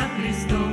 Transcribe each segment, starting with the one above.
йду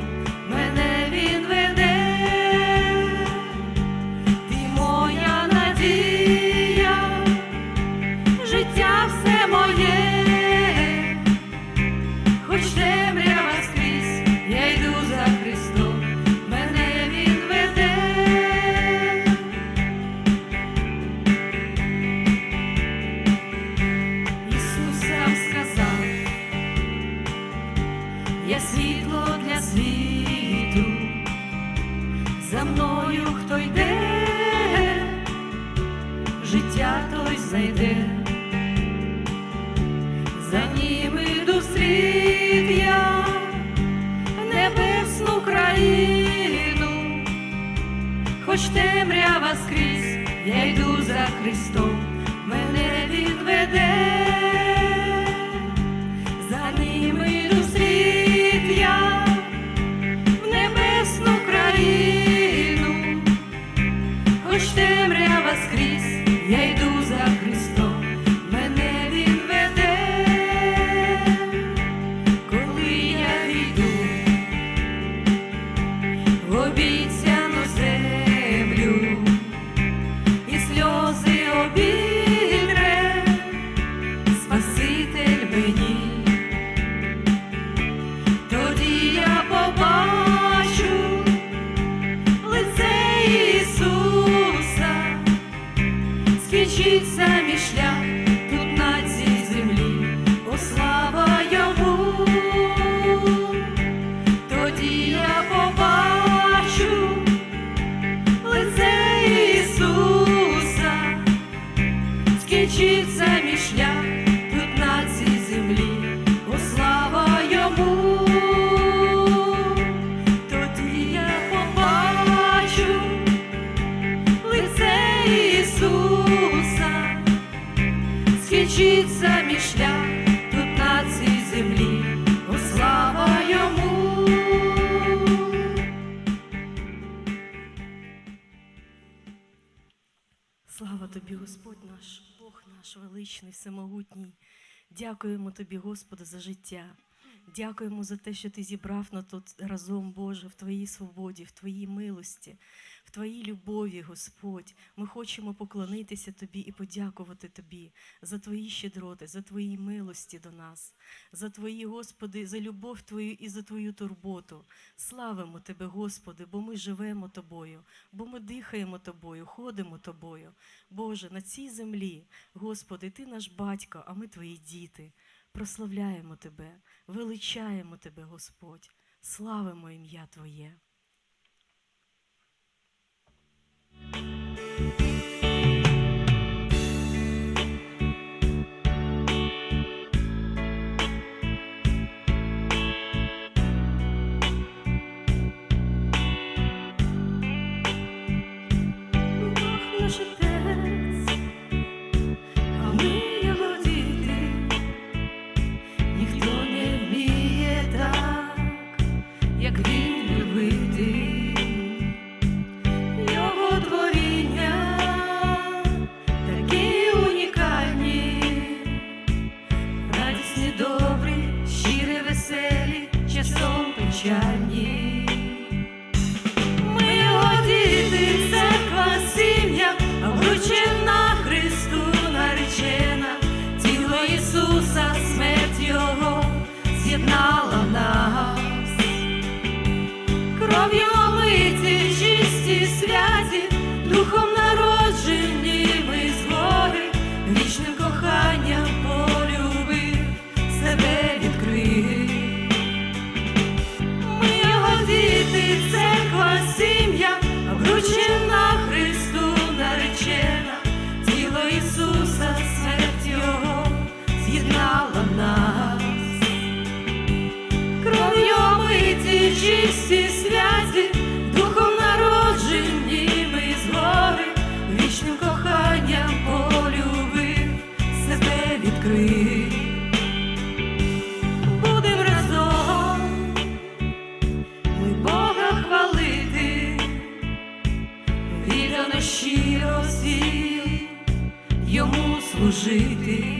хоч темрява скрізь, я йду за Христом, мене Він веде, мій шлях наш величний, всемогутній. Дякуємо тобі, Господи, за життя. Дякуємо за те, що ти зібрав нас тут разом, Боже, в Твоїй свободі, в Твоїй милості, в Твоїй любові, Господь. Ми хочемо поклонитися Тобі і подякувати Тобі за Твої щедроти, за Твої милості до нас, за Твої, Господи, за любов Твою і за Твою турботу. Славимо Тебе, Господи, бо ми живемо Тобою, бо ми дихаємо Тобою, ходимо Тобою. Боже, на цій землі, Господи, Ти наш батько, а ми Твої діти. Прославляємо Тебе, величаємо Тебе, Господь, славимо ім'я Твоє. жити.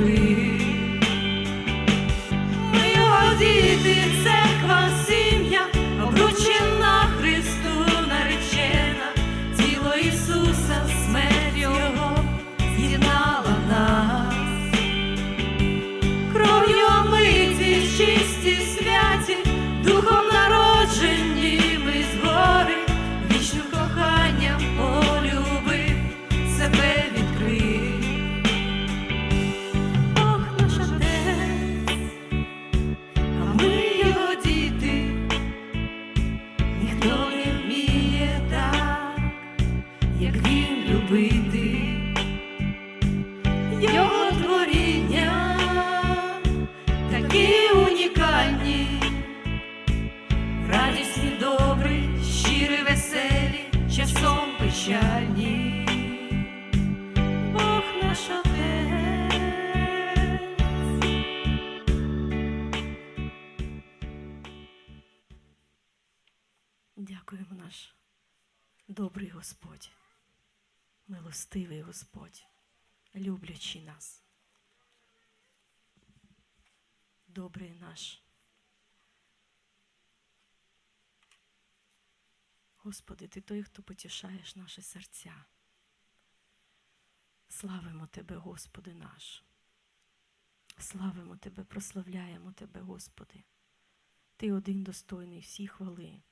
please. Милостивий Господь, люблячий нас. Добрий наш. Господи, Ти той, хто потішаєш наші серця. Славимо Тебе, Господи наш. Славимо Тебе, прославляємо Тебе, Господи. Ти один достойний всі хвали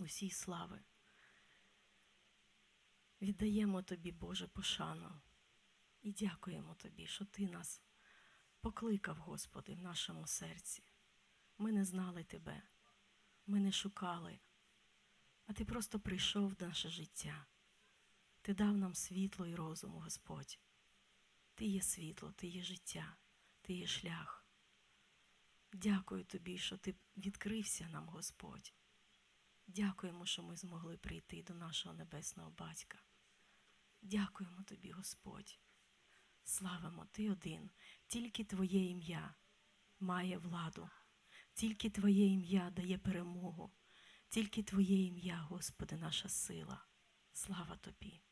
усій слави. Віддаємо Тобі, Боже, пошану і дякуємо Тобі, що Ти нас покликав, Господи, в нашому серці. Ми не знали Тебе, ми не шукали, а Ти просто прийшов в наше життя. Ти дав нам світло і розум, Господь. Ти є світло, Ти є життя, Ти є шлях. Дякую Тобі, що Ти відкрився нам, Господь. Дякуємо, що ми змогли прийти до нашого небесного батька. Дякуємо тобі, Господь. Славимо Ти один, тільки Твоє ім'я має владу, тільки Твоє ім'я дає перемогу, тільки Твоє ім'я, Господи, наша сила. Слава Тобі.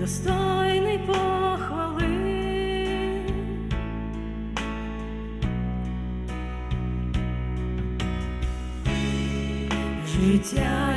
Достойний похвали. Життя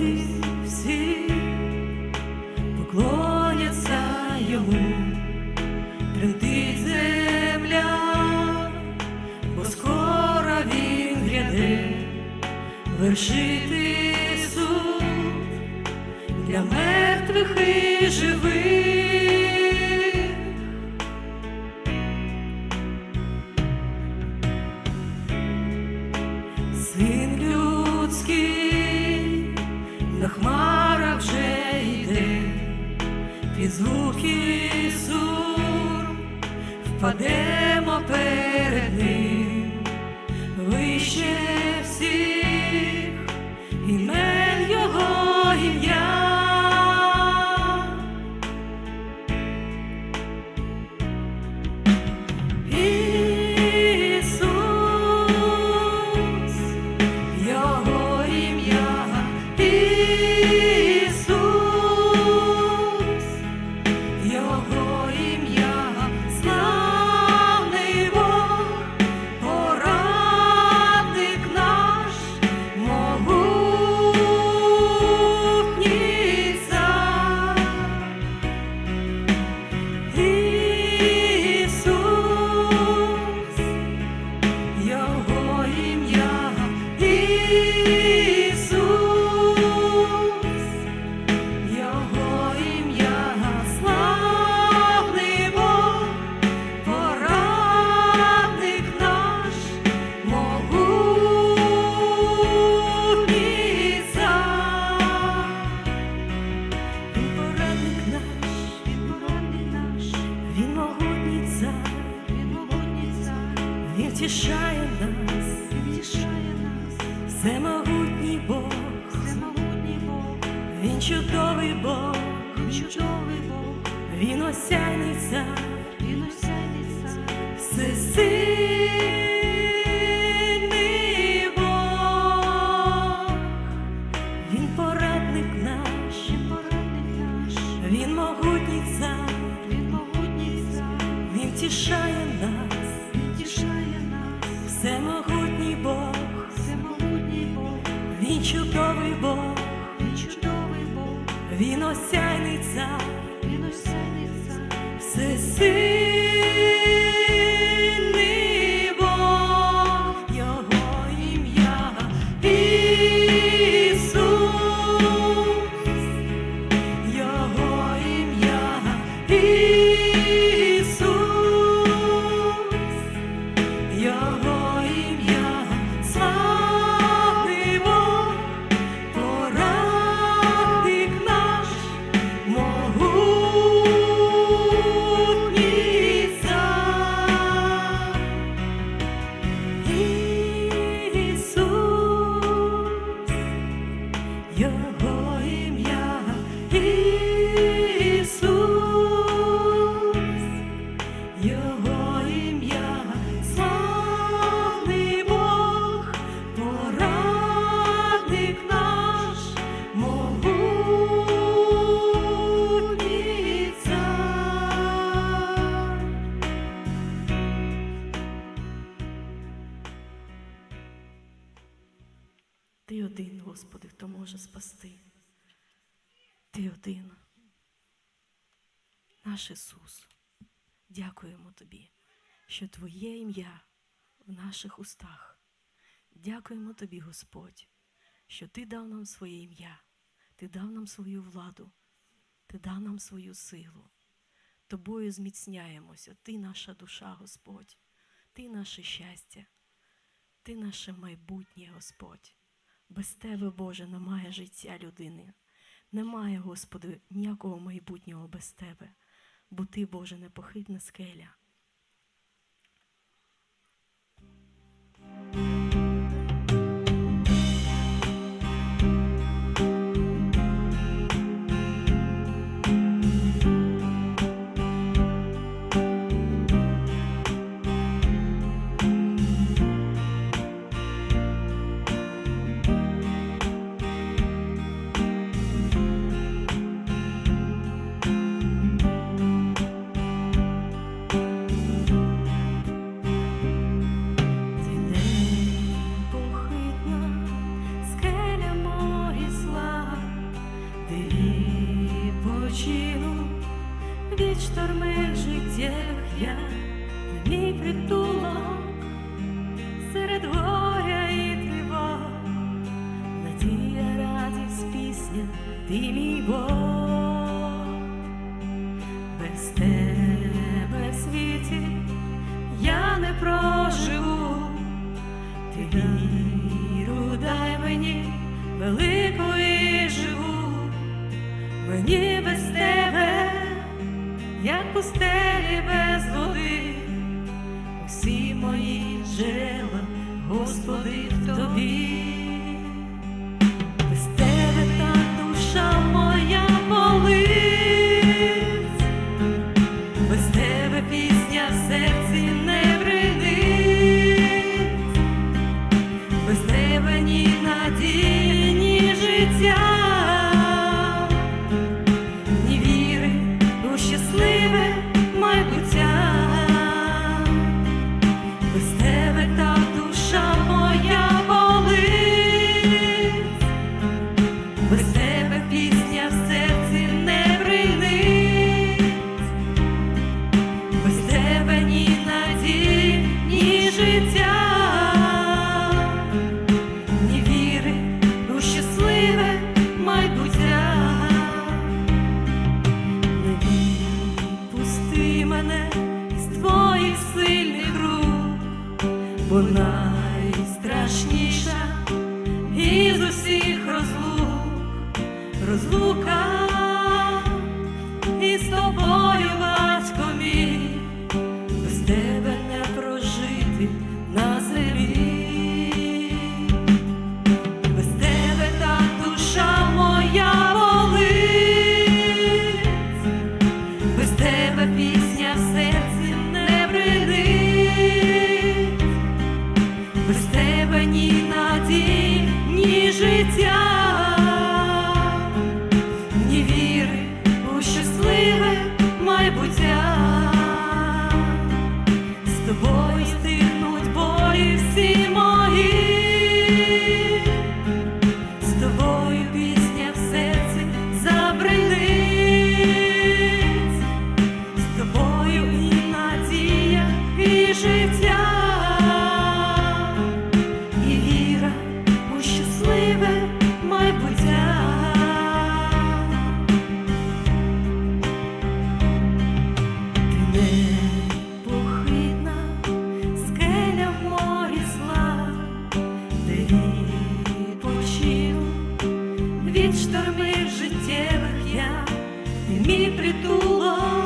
Народи всі поклоняться йому, тремтить земля, бо скоро він гряде. Вершити чудовий Бог, чудовий Бог, він осяйний цар, він осяйний цар, все сил. ім'я в наших устах. Дякуємо тобі, Господь, що Ти дав нам своє ім'я, Ти дав нам свою владу, Ти дав нам свою силу. Тобою зміцняємося, Ти наша душа, Господь, Ти наше щастя, Ти наше майбутнє, Господь. Без тебе, Боже, немає життя людини, немає, Господи, ніякого майбутнього без Тебе, бо Ти, Боже, непохитна скеля. пустелі без води, всі мої джерела, Господи в тобі. під шторми життєвих я мій притулок.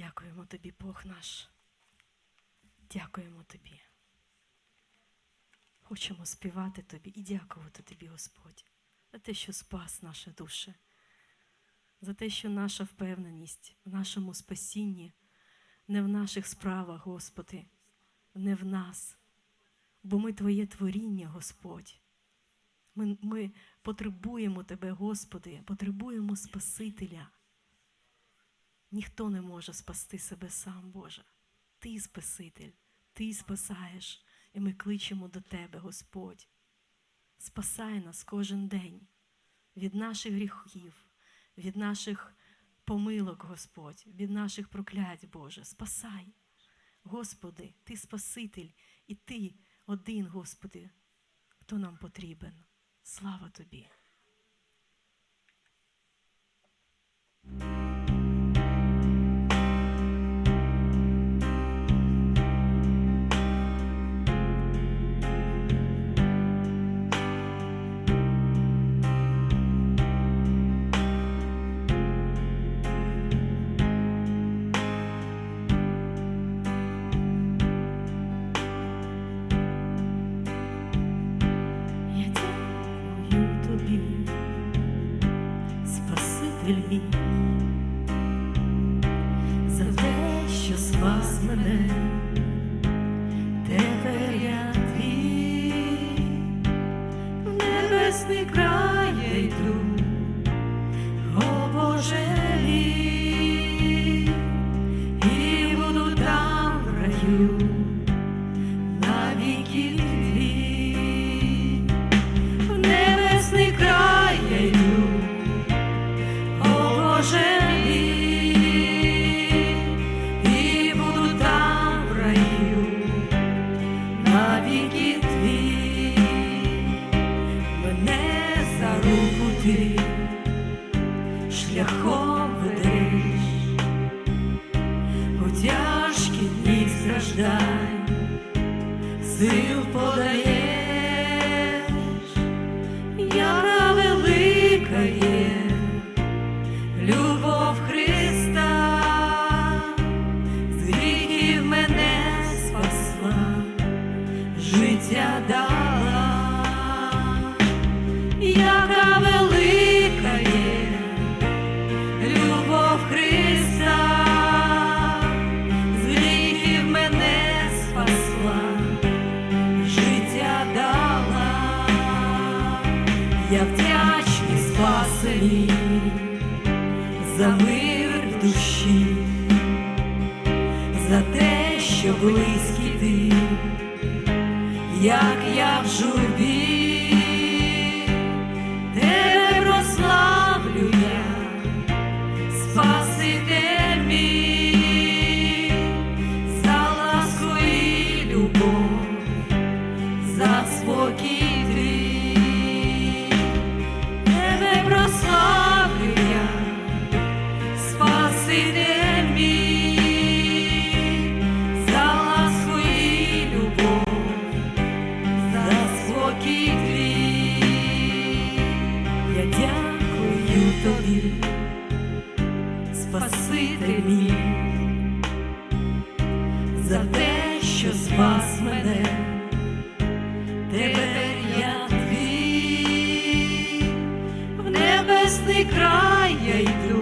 Дякуємо тобі, Бог наш. Дякуємо тобі. Хочемо співати тобі і дякувати тобі, Господь, за те, що спас наші душі, за те, що наша впевненість в нашому спасінні не в наших справах, Господи, не в нас, бо ми Твоє творіння, Господь. Ми, ми потребуємо Тебе, Господи, потребуємо Спасителя. Ніхто не може спасти себе сам, Боже. Ти Спаситель, Ти спасаєш, і ми кличемо до Тебе, Господь. Спасай нас кожен день від наших гріхів, від наших помилок, Господь, від наших проклять, Боже. Спасай. Господи, Ти Спаситель, і Ти один, Господи, хто нам потрібен. Слава Тобі. Спас мене, тепер я твій, в небесний край сил подаєш, яра велика є близький ти, як я в журбі, край я йду.